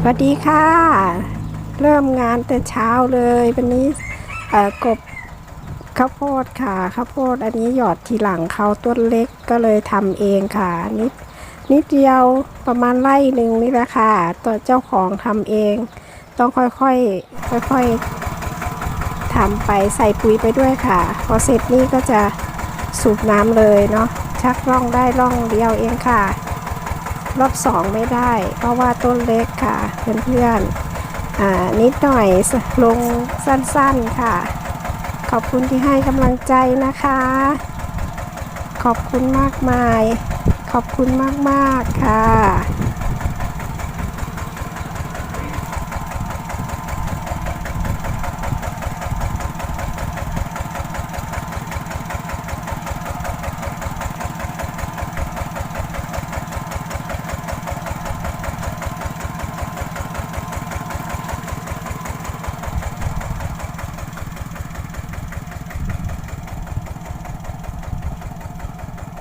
สวัสดีค่ะ เริ่มงานแต่เช้าเลยวันนี้กบข้าวโพดค่ะข้าวโพดอันนี้หยอดทีหลังเขาต้นเล็กก็เลยทำเองค่ะนิดนิดเดียวประมาณไร่หนึ่งนี่แหละค่ะ ตัวเจ้าของทำเอง ต้องค่อยๆค่อยๆทำไปใส่ปุ๋ยไปด้วยค่ะ พอเสร็จนี่ก็จะสูบน้ำเลยเนาะชักร่องได้ร่องเดียวเองค่ะ รอบสองไม่ได้ เพราะว่าต้นเล็กค่ะ เพื่อนๆอ่านิดหน่อยลงสั้นๆค่ะ ขอบคุณที่ให้กำลังใจนะคะ ขอบคุณมากมาย ขอบคุณมากๆค่ะ